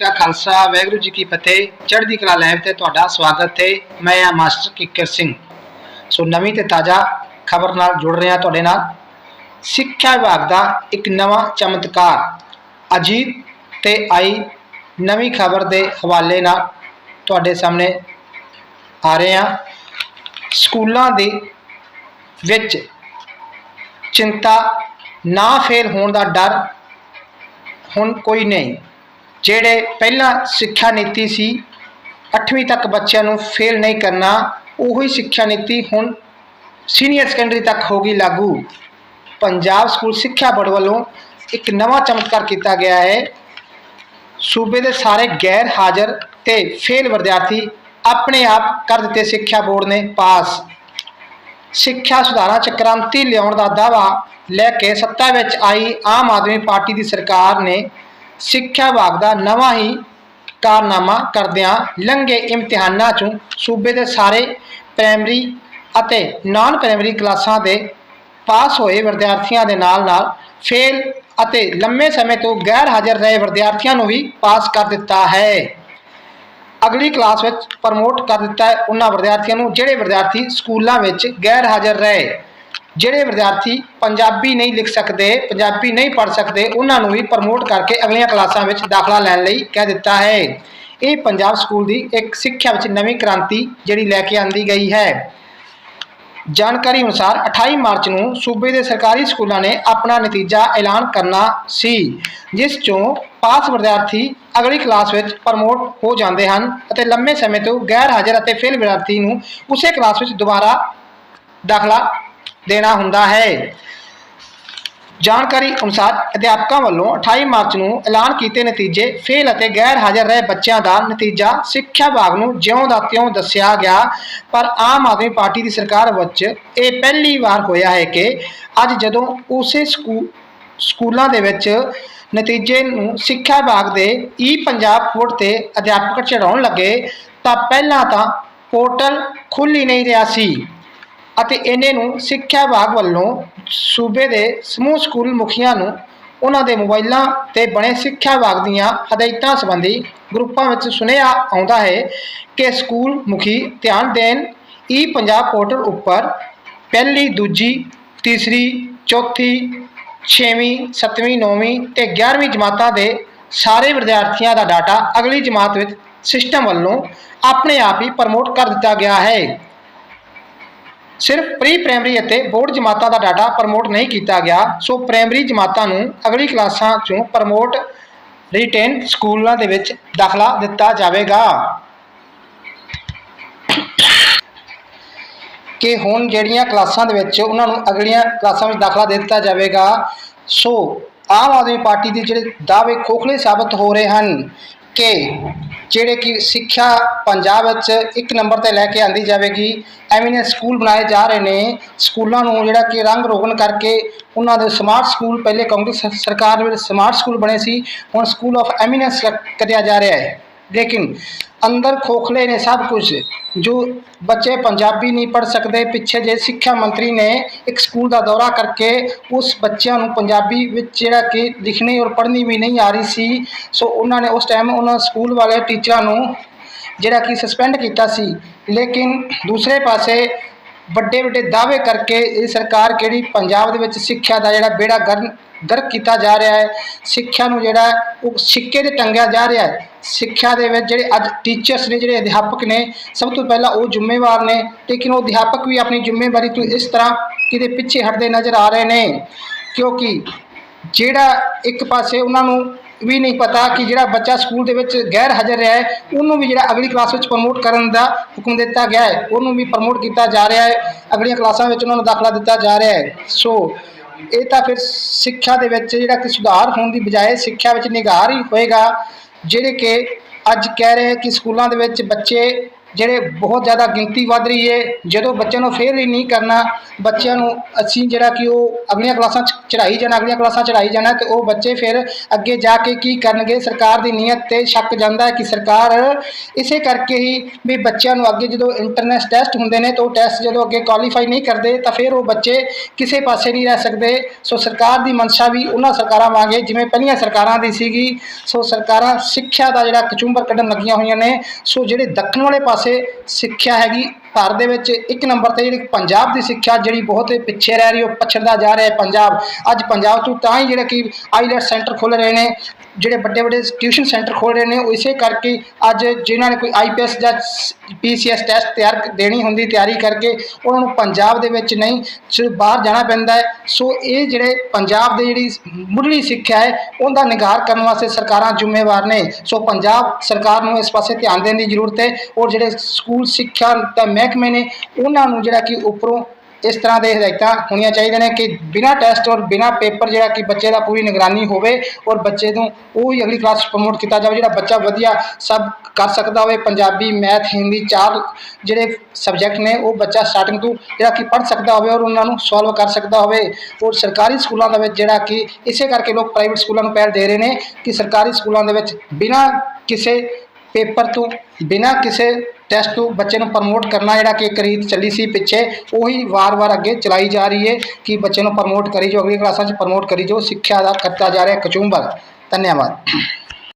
ਦਾ ਖਾਲਸਾ, ਵਾਹਿਗੁਰੂ ਜੀ ਕੀ ਫਤਿਹ। ਚੜ੍ਹਦੀ ਕਲਾ ਲਾਈਵ ਤੇ ਤੁਹਾਡਾ ਸਵਾਗਤ ਹੈ। ਮੈਂ ਆ ਮਾਸਟਰ ਕਿੱਕਰ ਸਿੰਘ। ਸੋ ਨਵੀਂ ਤੇ ਤਾਜ਼ਾ ਖਬਰ ਨਾਲ ਜੁੜ ਰਿਹਾ ਤੁਹਾਡੇ ਨਾਲ। ਸਿੱਖਿਆ ਵਿਭਾਗ ਦਾ ਇੱਕ ਨਵਾਂ ਚਮਤਕਾਰ ਅਜੀਤ ਤੇ ਆਈ ਨਵੀਂ ਖਬਰ ਦੇ ਹਵਾਲੇ ਨਾਲ ਤੁਹਾਡੇ ਸਾਹਮਣੇ ਆ ਰਹੇ ਹਾਂ। ਸਕੂਲਾਂ ਦੇ ਵਿੱਚ ਚਿੰਤਾ ਨਾ ਫੇਲ ਹੋਣ ਦਾ ਡਰ ਹੁਣ ਕੋਈ ਨਹੀਂ। ਜਿਹੜੇ ਪਹਿਲਾਂ ਸਿੱਖਿਆ ਨੀਤੀ ਸੀ 8ਵੀਂ ਤੱਕ ਬੱਚਿਆਂ ਨੂੰ ਫੇਲ ਨਹੀਂ ਕਰਨਾ, ਉਹੀ ਸਿੱਖਿਆ ਨੀਤੀ ਹੁਣ ਸੀਨੀਅਰ ਸੈਕੰਡਰੀ ਤੱਕ ਹੋ ਗਈ ਲਾਗੂ। ਪੰਜਾਬ ਸਕੂਲ ਸਿੱਖਿਆ ਬੋਰਡ ਵੱਲੋਂ ਇੱਕ ਨਵਾਂ ਚਮਤਕਾਰ ਕੀਤਾ ਗਿਆ ਹੈ। ਸੂਬੇ ਦੇ ਸਾਰੇ ਗੈਰ ਹਾਜ਼ਰ ਤੇ ਫੇਲ ਵਿਦਿਆਰਥੀ ਆਪਣੇ ਆਪ ਕਰ ਦਿੱਤੇ ਸਿੱਖਿਆ ਬੋਰਡ ਨੇ ਪਾਸ। ਸਿੱਖਿਆ ਸੁਧਾਰਾਂ 'ਚ ਕ੍ਰਾਂਤੀ ਲਿਆਉਣ ਦਾ ਦਾਅਵਾ ਲੈ ਕੇ ਸੱਤਾ ਵਿੱਚ ਆਈ ਆਮ ਆਦਮੀ ਪਾਰਟੀ ਦੀ ਸਰਕਾਰ ਨੇ ਸਿੱਖਿਆ ਵਿਭਾਗ ਦਾ ਨਵਾਂ ਹੀ ਕਾਰਨਾਮਾ ਕਰਦਿਆਂ ਲੰਘੇ ਇਮਤਿਹਾਨਾਂ 'ਚੋਂ ਸੂਬੇ ਦੇ ਸਾਰੇ ਪ੍ਰਾਇਮਰੀ ਅਤੇ ਨਾਨ ਪ੍ਰਾਇਮਰੀ ਕਲਾਸਾਂ ਦੇ ਪਾਸ ਹੋਏ ਵਿਦਿਆਰਥੀਆਂ ਦੇ ਨਾਲ-ਨਾਲ ਫੇਲ ਅਤੇ ਲੰਮੇ ਸਮੇਂ ਤੋਂ ਗੈਰ ਹਾਜ਼ਰ ਰਹੇ ਵਿਦਿਆਰਥੀਆਂ ਨੂੰ ਵੀ ਪਾਸ ਕਰ ਦਿੱਤਾ ਹੈ। ਅਗਲੀ ਕਲਾਸ ਵਿੱਚ ਪ੍ਰਮੋਟ ਕਰ ਦਿੱਤਾ ਹੈ ਉਹਨਾਂ ਵਿਦਿਆਰਥੀਆਂ ਨੂੰ, ਜਿਹੜੇ ਵਿਦਿਆਰਥੀ ਸਕੂਲਾਂ ਵਿੱਚ ਗੈਰ ਹਾਜ਼ਰ ਰਹੇ। ਜਿਹੜੇ ਵਿਦਿਆਰਥੀ ਪੰਜਾਬੀ ਨਹੀਂ ਲਿਖ ਸਕਦੇ, ਪੰਜਾਬੀ ਨਹੀਂ ਪੜ੍ਹ ਸਕਦੇ, ਉਹਨਾਂ ਨੂੰ ਵੀ ਪ੍ਰਮੋਟ ਕਰਕੇ ਅਗਲੀਆਂ ਕਲਾਸਾਂ ਵਿੱਚ ਦਾਖਲਾ ਲੈਣ ਲਈ ਕਹਿ ਦਿੱਤਾ ਹੈ। ਇਹ ਪੰਜਾਬ ਸਕੂਲ ਦੀ ਇੱਕ ਸਿੱਖਿਆ ਵਿੱਚ ਨਵੀਂ ਕ੍ਰਾਂਤੀ ਜਿਹੜੀ ਲੈ ਕੇ ਆਂਦੀ ਗਈ ਹੈ। ਜਾਣਕਾਰੀ ਅਨੁਸਾਰ 28 ਮਾਰਚ ਨੂੰ ਸੂਬੇ ਦੇ ਸਰਕਾਰੀ ਸਕੂਲਾਂ ਨੇ ਆਪਣਾ ਨਤੀਜਾ ਐਲਾਨ ਕਰਨਾ ਸੀ, ਜਿਸ ਚੋਂ ਪਾਸ ਵਿਦਿਆਰਥੀ ਅਗਲੀ ਕਲਾਸ ਵਿੱਚ ਪ੍ਰਮੋਟ ਹੋ ਜਾਂਦੇ ਹਨ ਅਤੇ ਲੰਮੇ ਸਮੇਂ ਤੋਂ ਗੈਰ ਹਾਜ਼ਰ ਅਤੇ ਫੇਲ ਵਿਦਿਆਰਥੀ ਨੂੰ ਉਸੇ ਕਲਾਸ ਵਿੱਚ ਦੁਬਾਰਾ ਦਾਖਲਾ ਦੇਣਾ ਹੁੰਦਾ ਹੈ। ਜਾਣਕਾਰੀ ਅਨੁਸਾਰ ਅਧਿਆਪਕਾਂ ਵੱਲੋਂ 28 ਮਾਰਚ ਨੂੰ ਐਲਾਨ ਕੀਤੇ ਨਤੀਜੇ ਫੇਲ ਅਤੇ ਗੈਰ ਹਾਜ਼ਰ ਰਹੇ ਬੱਚਿਆਂ ਦਾ ਨਤੀਜਾ ਸਿੱਖਿਆ ਵਿਭਾਗ ਨੂੰ ਜਿਉਂ ਦਾ ਤਿਉਂ ਦੱਸਿਆ ਗਿਆ। ਪਰ ਆਮ ਆਦਮੀ ਪਾਰਟੀ ਦੀ ਸਰਕਾਰ ਵਿੱਚ ਇਹ ਪਹਿਲੀ ਵਾਰ ਹੋਇਆ ਹੈ ਕਿ ਅੱਜ ਜਦੋਂ ਉਸੇ ਸਕੂ, ਸਕੂਲਾਂ ਦੇ ਵਿੱਚ ਨਤੀਜੇ ਨੂੰ ਸਿੱਖਿਆ ਵਿਭਾਗ ਦੇ ਈ ਪੰਜਾਬ ਪੋਰਟ ਤੇ ਅਧਿਆਪਕ ਚੜਾਉਣ ਲੱਗੇ ਤਾਂ ਪਹਿਲਾਂ ਤਾਂ ਪੋਰਟਲ ਖੁੱਲ੍ਹ ਹੀ ਨਹੀਂ ਰਿਹਾ ਸੀ। ਅਤੇ ਇਹਨੇ ਨੂੰ ਸਿੱਖਿਆ ਵਿਭਾਗ ਵੱਲੋਂ ਸੂਬੇ ਦੇ ਸਮੂਹ ਸਕੂਲ ਮੁਖੀਆਂ ਨੂੰ ਉਹਨਾਂ ਦੇ ਮੋਬਾਈਲਾਂ ਤੇ ਬਣੇ ਸਿੱਖਿਆ ਵਿਭਾਗ ਦੀਆਂ ਹਦਾਇਤਾਂ ਸੰਬੰਧੀ ਗਰੁੱਪਾਂ ਵਿੱਚ ਸੁਨੇਹਾ ਆਉਂਦਾ ਹੈ ਕਿ ਸਕੂਲ ਮੁਖੀ ਧਿਆਨ ਦੇਣ, ਈ ਪੰਜਾਬ ਪੋਰਟਲ ਉੱਪਰ ਪਹਿਲੀ, ਦੂਜੀ, ਤੀਸਰੀ, ਚੌਥੀ, ਛੇਵੀਂ, ਸੱਤਵੀਂ, ਨੌਵੀਂ ਤੇ 11ਵੀਂ ਜਮਾਤਾਂ ਦੇ ਸਾਰੇ ਵਿਦਿਆਰਥੀਆਂ ਦਾ ਡਾਟਾ ਅਗਲੀ ਜਮਾਤ ਵਿੱਚ ਸਿਸਟਮ ਵੱਲੋਂ ਆਪਣੇ ਆਪ ਹੀ ਪ੍ਰਮੋਟ ਕਰ ਦਿੱਤਾ ਗਿਆ ਹੈ। ਸਿਰਫ ਪ੍ਰੀ ਪ੍ਰਾਇਮਰੀ ਅਤੇ ਬੋਰਡ ਜਮਾਤਾਂ ਦਾ ਡਾਟਾ ਪ੍ਰਮੋਟ ਨਹੀਂ ਕੀਤਾ ਗਿਆ, ਸੋ ਪ੍ਰਾਇਮਰੀ ਜਮਾਤਾਂ ਨੂੰ ਅਗਲੀ ਕਲਾਸਾਂ ਚੋਂ ਪ੍ਰਮੋਟ ਰਿਟੇਨ ਸਕੂਲਾਂ ਦੇ ਵਿੱਚ ਦਾਖਲਾ ਦਿੱਤਾ ਜਾਵੇਗਾ। ਕਿ ਹੁਣ ਜਿਹੜੀਆਂ ਕਲਾਸਾਂ ਦੇ ਵਿੱਚ ਉਹਨਾਂ ਨੂੰ ਅਗਲੀਆਂ ਕਲਾਸਾਂ ਵਿੱਚ ਦਾਖਲਾ ਦੇ ਦਿੱਤਾ ਜਾਵੇਗਾ, ਸੋ ਆਮ ਆਦਮੀ ਪਾਰਟੀ ਦੇ ਜਿਹੜੇ ਦਾਅਵੇ ਖੋਖਲੇ ਸਾਬਤ ਹੋ ਰਹੇ ਹਨ। ਕਿ ਜਿਹੜੇ ਕਿ ਸਿੱਖਿਆ ਪੰਜਾਬ ਵਿੱਚ ਇੱਕ ਨੰਬਰ ਤੇ ਲੈ ਕੇ ਆਂਦੀ ਜਾਵੇਗੀ, ਐਵੇਂ ਨੇ ਸਕੂਲ ਬਣਾਏ ਜਾ ਰਹੇ ਨੇ, ਸਕੂਲਾਂ ਨੂੰ ਜਿਹੜਾ ਕਿ ਰੰਗ ਰੋਗਨ ਕਰਕੇ ਉਹਨਾਂ ਦੇ ਸਮਾਰਟ ਸਕੂਲ, ਪਹਿਲੇ ਕਾਂਗਰਸ ਸਰਕਾਰ ਵੇਲੇ ਸਮਾਰਟ ਸਕੂਲ ਬਣੇ ਸੀ, ਹੁਣ ਸਕੂਲ ਆਫ ਐਮੀਨੈਂਸ ਕਰਿਆ ਜਾ ਰਿਹਾ ਹੈ। ਲੇਕਿਨ ਅੰਦਰ ਖੋਖਲੇ ਨੇ ਸਭ ਕੁਝ ਜੋ ਬੱਚੇ ਪੰਜਾਬੀ ਨਹੀਂ ਪੜ੍ਹ ਸਕਦੇ, ਪਿੱਛੇ ਜੇ ਸਿੱਖਿਆ ਮੰਤਰੀ ਨੇ ਇੱਕ ਸਕੂਲ ਦਾ ਦੌਰਾ ਕਰਕੇ ਉਸ ਬੱਚਿਆਂ ਨੂੰ ਪੰਜਾਬੀ ਵਿੱਚ ਜਿਹੜਾ ਕਿ ਲਿਖਣੀ ਔਰ ਪੜ੍ਹਨੀ ਵੀ ਨਹੀਂ ਆ ਰਹੀ ਸੀ। ਸੋ ਉਹਨਾਂ ਨੇ ਉਸ ਟਾਈਮ ਉਹਨਾਂ ਸਕੂਲ ਵਾਲੇ ਟੀਚਰਾਂ ਨੂੰ ਜਿਹੜਾ ਕਿ ਸਸਪੈਂਡ ਕੀਤਾ ਸੀ। ਲੇਕਿਨ ਦੂਸਰੇ ਪਾਸੇ ਵੱਡੇ ਵੱਡੇ ਦਾਅਵੇ ਕਰਕੇ ਇਹ ਸਰਕਾਰ ਕਿਹੜੀ ਪੰਜਾਬ ਦੇ ਵਿੱਚ ਸਿੱਖਿਆ ਦਾ ਜਿਹੜਾ ਬੇੜਾ ਗਰ, ਗਰਕ ਕੀਤਾ ਜਾ ਰਿਹਾ ਹੈ, ਸਿੱਖਿਆ ਨੂੰ ਜਿਹੜਾ ਉਹ ਸਿੱਕੇ ਤੇ ਟੰਗਿਆ ਜਾ ਰਿਹਾ ਹੈ, ਸਿੱਖਿਆ ਦੇ ਵਿੱਚ ਜਿਹੜੇ ਅੱਜ ਟੀਚਰਸ ਨੇ, ਜਿਹੜੇ ਅਧਿਆਪਕ ਨੇ, ਸਭ ਤੋਂ ਪਹਿਲਾਂ ਉਹ ਜ਼ਿੰਮੇਵਾਰ ਨੇ, ਲੇਕਿਨ ਉਹ ਅਧਿਆਪਕ ਵੀ ਆਪਣੀ ਜ਼ਿੰਮੇਵਾਰੀ ਤੋਂ ਇਸ ਤਰ੍ਹਾਂ ਕਿਤੇ ਪਿੱਛੇ ਹਟਦੇ ਨਜ਼ਰ ਆ ਰਹੇ ਨੇ, ਕਿਉਂਕਿ ਜਿਹੜਾ ਇੱਕ ਪਾਸੇ ਉਹਨਾਂ ਨੂੰ ਵੀ ਨਹੀਂ ਪਤਾ ਕਿ ਜਿਹੜਾ ਬੱਚਾ ਸਕੂਲ ਦੇ ਵਿੱਚ ਗੈਰ ਹਾਜ਼ਰ ਰਿਹਾ ਹੈ, ਉਹਨੂੰ ਵੀ ਜਿਹੜਾ ਅਗਲੀ ਕਲਾਸ ਵਿੱਚ ਪ੍ਰਮੋਟ ਕਰਨ ਦਾ ਹੁਕਮ ਦਿੱਤਾ ਗਿਆ ਹੈ, ਉਹਨੂੰ ਵੀ ਪ੍ਰਮੋਟ ਕੀਤਾ ਜਾ ਰਿਹਾ ਹੈ, ਅਗਲੀਆਂ ਕਲਾਸਾਂ ਵਿੱਚ ਉਹਨਾਂ ਨੂੰ ਦਾਖਲਾ ਦਿੱਤਾ ਜਾ ਰਿਹਾ ਹੈ। ਸੋ ਇਹ ਤਾਂ ਫਿਰ ਸਿੱਖਿਆ ਦੇ ਵਿੱਚ ਜਿਹੜਾ ਕਿ ਸੁਧਾਰ ਹੋਣ ਦੀ ਬਜਾਏ ਸਿੱਖਿਆ ਵਿੱਚ ਨਿਗਾਰ ਹੀ ਹੋਏਗਾ, ਜਿਹੜੇ ਕਿ ਅੱਜ ਕਹਿ ਰਹੇ ਕਿ ਸਕੂਲਾਂ ਦੇ ਵਿੱਚ ਬੱਚੇ ਜਿਹੜੇ ਬਹੁਤ ਜ਼ਿਆਦਾ ਗਿਣਤੀ ਵੱਧ ਰਹੀ ਹੈ ਜਦੋਂ ਬੱਚਿਆਂ ਨੂੰ ਫੇਰ ਹੀ ਨਹੀਂ ਕਰਨਾ, ਬੱਚਿਆਂ ਨੂੰ ਅਸੀਂ ਜਿਹੜਾ ਕਿ ਉਹ ਅਗਲੀਆਂ ਕਲਾਸਾਂ 'ਚ ਚੜਾਈ ਜਾਣਾ, ਅਗਲੀਆਂ ਕਲਾਸਾਂ ਚੜਾਈ ਜਾਣਾ, ਤੇ ਉਹ ਬੱਚੇ ਫਿਰ ਅੱਗੇ ਜਾ ਕੇ ਕੀ ਕਰਨਗੇ, ਸਰਕਾਰ ਦੀ ਨੀਅਤ ਤੇ ਸ਼ੱਕ ਜਾਂਦਾ ਹੈ ਕਿ ਸਰਕਾਰ ਇਸੇ ਕਰਕੇ ਹੀ ਵੀ ਬੱਚਿਆਂ ਨੂੰ ਅੱਗੇ ਜਦੋਂ ਇੰਟਰਨੈਟ ਟੈਸਟ ਹੁੰਦੇ ਨੇ, ਤਾਂ ਉਹ ਟੈਸਟ ਜਦੋਂ ਅੱਗੇ ਕੁਆਲੀਫਾਈ ਨਹੀਂ ਕਰਦੇ, ਤਾਂ ਫਿਰ ਉਹ ਬੱਚੇ ਕਿਸੇ ਪਾਸੇ ਨਹੀਂ ਰਹਿ ਸਕਦੇ। ਸੋ ਸਰਕਾਰ ਦੀ ਮਨਸ਼ਾ ਵੀ ਉਹਨਾਂ ਸਰਕਾਰਾਂ ਵਾਂਗੇ ਜਿਵੇਂ ਪਹਿਲੀਆਂ ਸਰਕਾਰਾਂ ਦੀ ਸੀਗੀ, ਸੋ ਸਰਕਾਰਾਂ ਸਿੱਖਿਆ ਦਾ ਜਿਹੜਾ ਕਚੂੰਬਰ ਕੱਢਣ ਲੱਗੀਆਂ ਹੋਈਆਂ ਨੇ, ਸੋ ਜਿਹੜੇ ਦੱਖਣ ਵਾਲੇ ਪਾਸੇ ਸਿੱਖਿਆ ਹੈਗੀ ਭਾਰਤ ਦੇ ਵਿੱਚ ਇੱਕ ਨੰਬਰ ਤੇ ਜਿਹੜੀ ਪੰਜਾਬ ਦੀ ਸਿੱਖਿਆ, ਜਿਹੜੀ ਬਹੁਤ ਪਿੱਛੇ ਰਹਿ ਰਹੀ, ਉਹ ਪਛੜਦਾ ਜਾ ਰਿਹਾ ਹੈ ਪੰਜਾਬ। ਅੱਜ ਪੰਜਾਬ ਤੋਂ ਤਾਂ ਹੀ ਜਿਹੜੇ ਕਿ ਆਈਲੈਟ ਸੈਂਟਰ ਖੁੱਲ ਰਹੇ ਨੇ। ਜਿਹੜੇ ਵੱਡੇ ਵੱਡੇ ਟਿਊਸ਼ਨ ਸੈਂਟਰ ਖੋਲ ਰਹੇ ਨੇ, ਉਹ ਇਸੇ ਕਰਕੇ ਅੱਜ ਜਿਨ੍ਹਾਂ ਨੇ ਕੋਈ ਆਈਪੀਐਸ ਜਾਂ ਪੀਸੀਐਸ ਟੈਸਟ ਤਿਆਰ ਦੇਣੀ ਹੁੰਦੀ, ਤਿਆਰੀ ਕਰਕੇ ਉਹਨਾਂ ਨੂੰ ਪੰਜਾਬ ਦੇ ਵਿੱਚ ਨਹੀਂ, ਸਿਰਫ ਬਾਹਰ ਜਾਣਾ ਪੈਂਦਾ ਹੈ। ਸੋ ਇਹ ਜਿਹੜੇ ਪੰਜਾਬ ਦੇ ਜਿਹੜੀ ਮੁੱਢਲੀ ਸਿੱਖਿਆ ਹੈ, ਉਹਦਾ ਨਿਗਾਰ ਕਰਨ ਵਾਸਤੇ ਸਰਕਾਰਾਂ ਜ਼ਿੰਮੇਵਾਰ ਨੇ। ਸੋ ਪੰਜਾਬ ਸਰਕਾਰ ਨੂੰ ਇਸ ਪਾਸੇ ਧਿਆਨ ਦੇਣ ਦੀ ਜ਼ਰੂਰਤ ਹੈ ਔਰ ਜਿਹੜੇ ਸਕੂਲ ਸਿੱਖਿਆ ਦਾ ਮਹਿਕਮੇ ਨੇ, ਉਹਨਾਂ ਨੂੰ ਜਿਹੜਾ ਕਿ ਉੱਪਰੋਂ ਇਸ ਤਰ੍ਹਾਂ ਦੇ ਹਦਾਇਤਾਂ ਹੋਣੀਆਂ ਚਾਹੀਦੀਆਂ ਨੇ ਕਿ ਬਿਨਾਂ ਟੈਸਟ ਔਰ ਬਿਨਾਂ ਪੇਪਰ ਜਿਹੜਾ ਕਿ ਬੱਚੇ ਦਾ ਪੂਰੀ ਨਿਗਰਾਨੀ ਹੋਵੇ ਔਰ ਬੱਚੇ ਨੂੰ ਉਹ ਹੀ ਅਗਲੀ ਕਲਾਸ ਪ੍ਰਮੋਟ ਕੀਤਾ ਜਾਵੇ, ਜਿਹੜਾ ਬੱਚਾ ਵਧੀਆ ਸਭ ਕਰ ਸਕਦਾ ਹੋਵੇ, ਪੰਜਾਬੀ, ਮੈਥ, ਹਿੰਦੀ ਚਾਰ ਜਿਹੜੇ ਸਬਜੈਕਟ ਨੇ, ਉਹ ਬੱਚਾ ਸਟਾਰਟਿੰਗ ਤੋਂ ਜਿਹੜਾ ਕਿ ਪੜ੍ਹ ਸਕਦਾ ਹੋਵੇ ਔਰ ਉਹਨਾਂ ਨੂੰ ਸੋਲਵ ਕਰ ਸਕਦਾ ਹੋਵੇ ਔਰ ਸਰਕਾਰੀ ਸਕੂਲਾਂ ਦੇ ਵਿੱਚ ਜਿਹੜਾ ਕਿ ਇਸੇ ਕਰਕੇ ਲੋਕ ਪ੍ਰਾਈਵੇਟ ਸਕੂਲਾਂ ਨੂੰ ਪਹਿਲ ਦੇ ਰਹੇ ਨੇ ਕਿ ਸਰਕਾਰੀ ਸਕੂਲਾਂ ਦੇ ਵਿੱਚ ਬਿਨਾਂ ਕਿਸੇ ਪੇਪਰ ਤੋਂ ਬਿਨਾਂ ਕਿਸੇ ਟੈਸਟ ਤੋਂ ਬੱਚੇ ਨੂੰ ਪ੍ਰਮੋਟ ਕਰਨਾ ਜਿਹੜਾ ਕਿ ਇੱਕ ਰੀਤ ਚੱਲੀ ਸੀ ਪਿੱਛੇ, ਉਹੀ ਵਾਰ-ਵਾਰ ਅੱਗੇ ਚਲਾਈ ਜਾ ਰਹੀ ਹੈ ਕਿ ਬੱਚੇ ਨੂੰ ਪ੍ਰਮੋਟ ਕਰੀ ਜੋ ਅਗਲੀ ਕਲਾਸਾਂ 'ਚ ਪ੍ਰਮੋਟ ਕਰੀ ਜੋ ਸਿੱਖਿਆ ਦਾ ਕਰਤਾ ਜਾ ਰਿਹਾ, ਕਚੂੰਬਰ। ਧੰਨਵਾਦ।